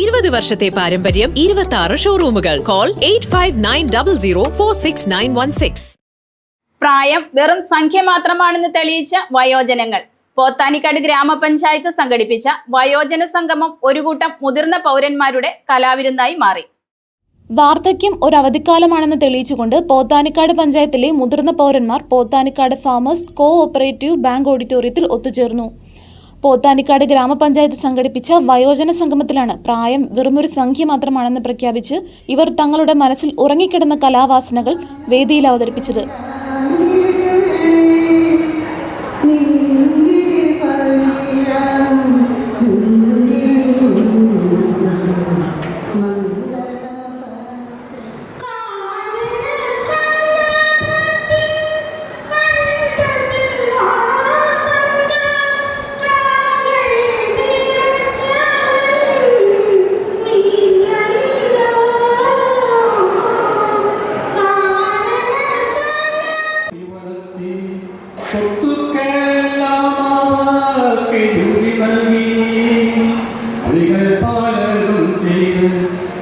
ഇരുപത് വർഷത്തെ പാരമ്പര്യം ഇരുപത്തി ആറ് ഷോറൂമുകൾ call eight five nine double zero four six nine one six പ്രായം വെറും സംഖ്യ മാത്രമാണെന്ന് തെളിയിച്ച വയോജനങ്ങൾ. പോത്താനിക്കാട് ഗ്രാമപഞ്ചായത്ത് സംഘടിപ്പിച്ച വയോജന സംഗമം ഒരു കൂട്ടം മുതിർന്ന പൗരന്മാരുടെ കലാവിരുന്നായി മാറി. വാർദ്ധക്യം ഒരു അവധിക്കാലമാണെന്ന് തെളിയിച്ചുകൊണ്ട് പോത്താനിക്കാട് പഞ്ചായത്തിലെ മുതിർന്ന പൗരന്മാർ Pothanikkad farmers cooperative bank ഓഡിറ്റോറിയത്തിൽ ഒത്തുചേർന്നു. പോത്താനിക്കാട് ഗ്രാമപഞ്ചായത്ത് സംഘടിപ്പിച്ച വയോജന സംഗമത്തിലാണ് പ്രായം വെറുമൊരു സംഖ്യ മാത്രമാണെന്ന് പ്രഖ്യാപിച്ച് ഇവർ തങ്ങളുടെ മനസ്സിൽ ഉറങ്ങിക്കിടന്ന കലാവാസനകൾ വേദിയിൽ അവതരിപ്പിച്ചത്.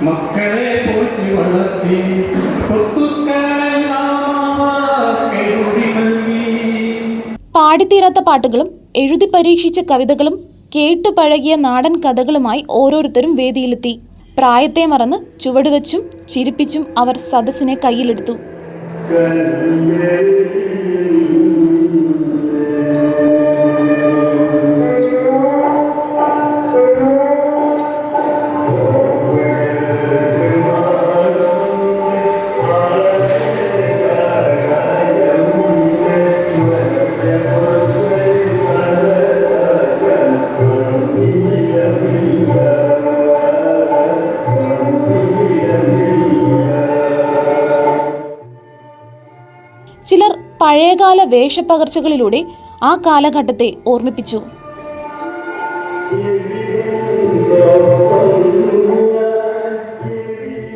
മക്കളെ പോറ്റി വളർത്തി പാടിത്തീരാത്ത പാട്ടുകളും എഴുതി പരീക്ഷിച്ച കവിതകളും കേട്ടു പഴകിയ നാടൻ കഥകളുമായി ഓരോരുത്തരും വേദിയിലെത്തി. പ്രായത്തെ മറന്ന് ചുവടുവെച്ചും ചിരിപ്പിച്ചും അവർ സദസ്സിനെ കയ്യിലെടുത്തു. പഴയകാല വേഷപ്പകർച്ചകളിലൂടെ ആ കാലഘട്ടത്തെ ഓർമ്മിപ്പിച്ചു.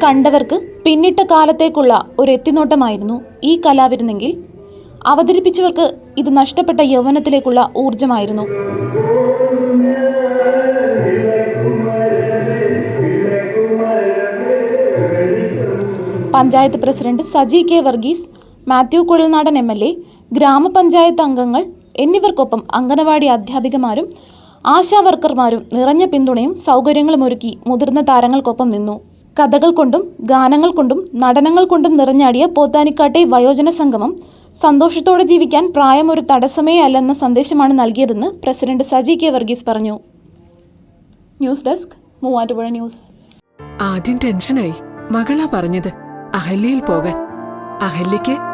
കണ്ടവർക്ക് പിന്നിട്ട കാലത്തേക്കുള്ള ഒരു എത്തിനോട്ടമായിരുന്നു ഈ കലാവിരുന്നെങ്കിൽ. അവതരിപ്പിച്ചവർക്ക് ഇത് നഷ്ടപ്പെട്ട യൗവനത്തിലേക്കുള്ള ഊർജമായിരുന്നു panchayat president Saji K Varghese Mathew Kuzhalnadan M L A ഗ്രാമപഞ്ചായത്ത് അംഗങ്ങൾ എന്നിവർക്കൊപ്പം അംഗനവാടി അധ്യാപികമാരും ആശാ വർക്കർമാരും നിറഞ്ഞ പിന്തുണയും സൗകര്യങ്ങളും ഒരുക്കി മുതിർന്ന താരങ്ങൾക്കൊപ്പം നിന്നു. കഥകൾ കൊണ്ടും ഗാനങ്ങൾ കൊണ്ടും നടനങ്ങൾ കൊണ്ടും നിറഞ്ഞാടിയ പോത്താനിക്കാട്ടെ വയോജന സംഗമം സന്തോഷത്തോടെ ജീവിക്കാൻ പ്രായം ഒരു തടസ്സമേ അല്ലെന്ന സന്ദേശമാണ് നൽകിയതെന്ന് പ്രസിഡന്റ് സജി കെ വർഗീസ് പറഞ്ഞു. News desk Muvattupuzha news. ആദ്യം ടെൻഷനായി മകളാ പറഞ്ഞത് അഹല്യയിൽ പോകാൻ. അഹല്യയ്ക്ക്